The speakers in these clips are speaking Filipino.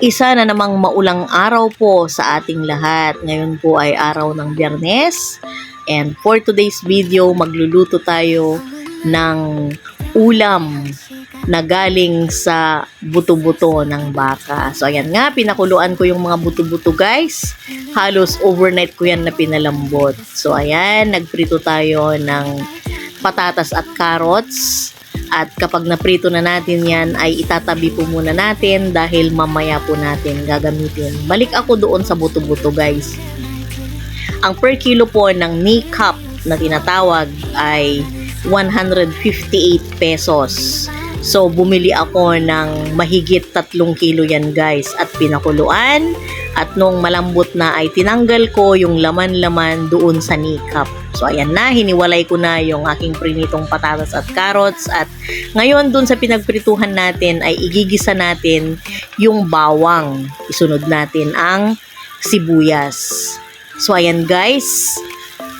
Isa na namang maulang araw po sa ating lahat. Ngayon po ay araw ng biyernes. And for today's video, magluluto tayo ng ulam na galing sa buto-buto ng baka. So ayan nga, pinakuluan ko yung mga buto-buto guys. Halos overnight ko yan na pinalambot. So ayan, nagprito tayo ng patatas at carrots. At kapag naprito na natin yan, ay itatabi po muna natin dahil mamaya po natin gagamitin. Balik ako doon sa buto-buto guys. Ang per kilo po ng knee cup na tinatawag ay 158 pesos. So, bumili ako ng mahigit 3 kilo yan guys at pinakuluan. At nung malambot na ay tinanggal ko yung laman-laman doon sa nikap. So ayan na, hiniwalay ko na yung aking prinitong patatas at carrots. At ngayon doon sa pinagprituhan natin ay igigisa natin yung bawang. Isunod natin ang sibuyas. So ayan guys,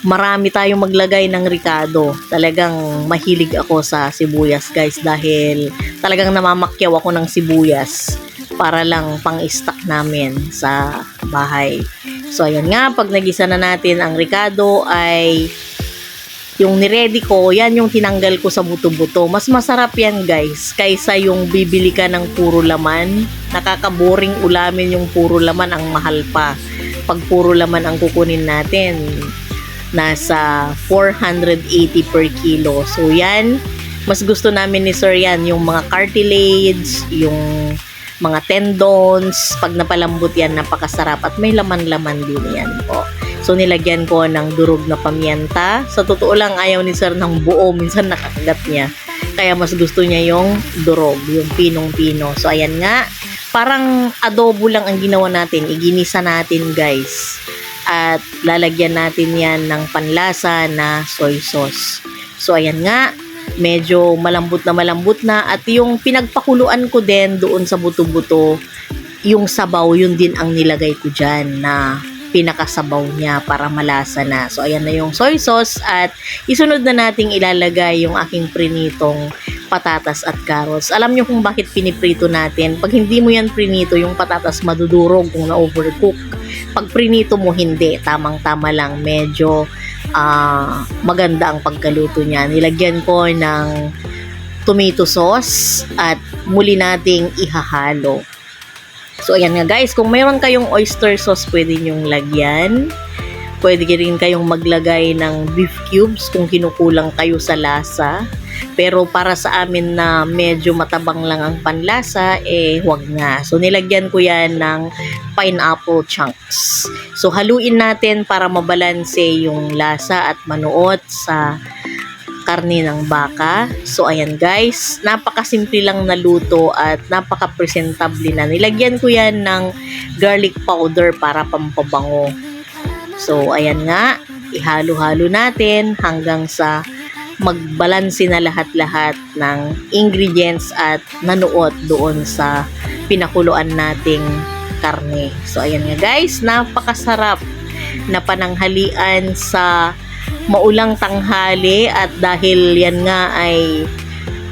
marami tayong maglagay ng ricado. Talagang mahilig ako sa sibuyas guys dahil talagang namamakyaw ako ng sibuyas para lang pang-stock namin sa bahay. So, ayan nga, pag nagisa na natin ang ricado ay yung niready ko, yan yung tinanggal ko sa buto-buto. Mas masarap yan guys, kaysa yung bibili ka ng puro laman. Nakakaboring ulamin yung puro laman, ang mahal pa. Pag puro laman ang kukunin natin, nasa 480 per kilo. So yan, mas gusto namin ni Sir yan, yung mga cartilage, yung mga tendons, pag napalambot yan, napakasarap at may laman-laman din yan po. So nilagyan ko ng durog na pamienta. Sa totoo lang ayaw ni Sir ng buo, minsan nakakagat niya. Kaya mas gusto niya yung durog, yung pinong-pino. So ayan nga, parang adobo lang ang ginawa natin. Iginisa natin guys. At lalagyan natin yan ng panlasa na soy sauce. So ayan nga, medyo malambot na malambot na at yung pinagpakuluan ko din doon sa buto-buto yung sabaw yun din ang nilagay ko dyan na pinakasabaw niya para malasa na. So, ayan na yung soy sauce at isunod na nating ilalagay yung aking prinitong patatas at carrots. Alam nyo kung bakit piniprito natin. Pag hindi mo yan prinito, yung patatas madudurog kung na-overcook. Pag prinito mo, hindi. Tamang-tama lang. Medyo ah, maganda ang pagkaluto niya. Nilagyan ko ng tomato sauce at muli nating ihahalo. So, ayan nga guys, kung mayroon kayong oyster sauce, pwede nyong lagyan. Pwede rin kayong maglagay ng beef cubes kung kinukulang kayo sa lasa. Pero para sa amin na medyo matabang lang ang panlasa, eh wag nga. So nilagyan ko yan ng pineapple chunks. So haluin natin para mabalanse yung lasa at manuot sa karne ng baka. So ayan guys, napakasimple lang na luto at napaka-presentable na. Nilagyan ko yan ng garlic powder para pampabango. So ayan nga, ihalo-halo natin hanggang sa magbalanse na lahat-lahat ng ingredients at nanuot doon sa pinakuluan nating karne. So ayan nga guys, napakasarap na pananghalian sa maulang tanghali at dahil yan nga ay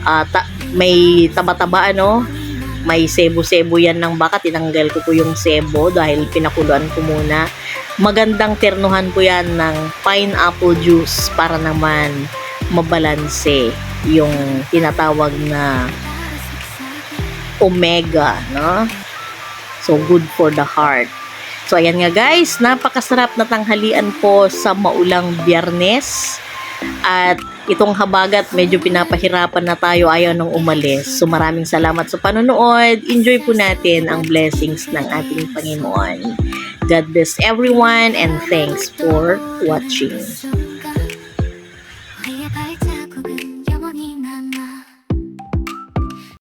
ah, ta- may taba-taba ano, may sebo-sebo yan ng baka, tinanggal ko po yung sebo dahil pinakuluan ko muna. Magandang ternuhan po yan ng pineapple juice para naman mabalanse yung tinatawag na omega, no? So, good for the heart. So, ayan nga guys, napakasarap na tanghalian po sa maulang biyernes. At itong habagat, medyo pinapahirapan na tayo, ayaw nang umalis. So, maraming salamat sa panonood. Enjoy po natin ang blessings ng ating Panginoon. God bless everyone and thanks for watching.